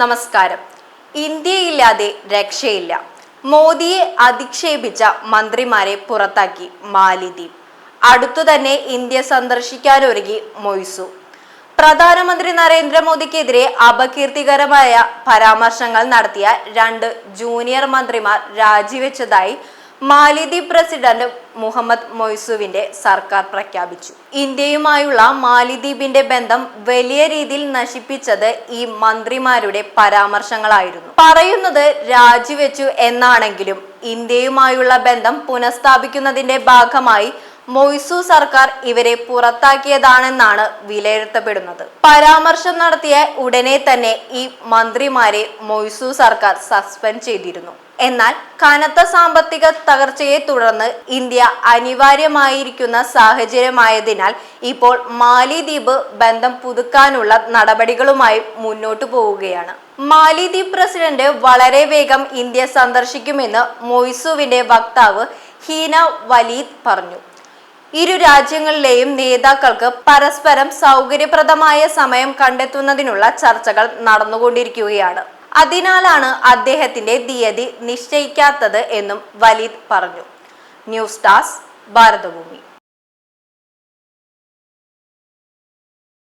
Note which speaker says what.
Speaker 1: നമസ്കാരം. ഇന്ത്യയില്ലാതെ രക്ഷയില്ല. മോദിയെ അധിക്ഷേപിച്ച മന്ത്രിമാരെ പുറത്താക്കി മാലിദ്വീപ്. അടുത്തു തന്നെ ഇന്ത്യ സന്ദർശിക്കാനൊരുങ്ങി മൊയ്സു. പ്രധാനമന്ത്രി നരേന്ദ്രമോദിക്കെതിരെ അപകീർത്തികരമായ പരാമർശങ്ങൾ നടത്തിയ രണ്ട് ജൂനിയർ മന്ത്രിമാർ രാജിവെച്ചതായി മാലിദ്വീപ് പ്രസിഡന്റ് മുഹമ്മദ് മൊയ്സുവിന്റെ സർക്കാർ പ്രഖ്യാപിച്ചു. ഇന്ത്യയുമായുള്ള മാലിദ്വീപിന്റെ ബന്ധം വലിയ രീതിയിൽ നശിപ്പിച്ചത് ഈ മന്ത്രിമാരുടെ പരാമർശങ്ങളായിരുന്നു. പറയുന്നത് രാജിവെച്ചു എന്നാണെങ്കിലും ഇന്ത്യയുമായുള്ള ബന്ധം പുനഃസ്ഥാപിക്കുന്നതിന്റെ ഭാഗമായി മൊയ്സു സർക്കാർ ഇവരെ പുറത്താക്കിയതാണെന്നാണ് വിലയിരുത്തപ്പെടുന്നത്. പരാമർശം നടത്തിയ ഉടനെ തന്നെ ഈ മന്ത്രിമാരെ മൊയ്സു സർക്കാർ സസ്പെൻഡ് ചെയ്തിരുന്നു. എന്നാൽ കനത്ത സാമ്പത്തിക തകർച്ചയെ തുടർന്ന് ഇന്ത്യ അനിവാര്യമായിരിക്കുന്ന സാഹചര്യമായതിനാൽ ഇപ്പോൾ മാലിദ്വീപ് ബന്ധം പുതുക്കാനുള്ള നടപടികളുമായി മുന്നോട്ടു പോവുകയാണ്. മാലിദ്വീപ് പ്രസിഡന്റ് വളരെ വേഗം ഇന്ത്യ സന്ദർശിക്കുമെന്ന് മൊയ്സുവിന്റെ വക്താവ് ഹീന വലീദ് പറഞ്ഞു. ഇരു രാജ്യങ്ങളിലെയും നേതാക്കൾക്ക് പരസ്പരം സൗകര്യപ്രദമായ സമയം കണ്ടെത്തുന്നതിനുള്ള ചർച്ചകൾ നടന്നുകൊണ്ടിരിക്കുകയാണ്. അതിനാലാണ് അദ്ദേഹത്തിന്റെ തീയതി നിശ്ചയിക്കാത്തത് എന്നും വലീദ് പറഞ്ഞു. News desk Bharathabhoomi.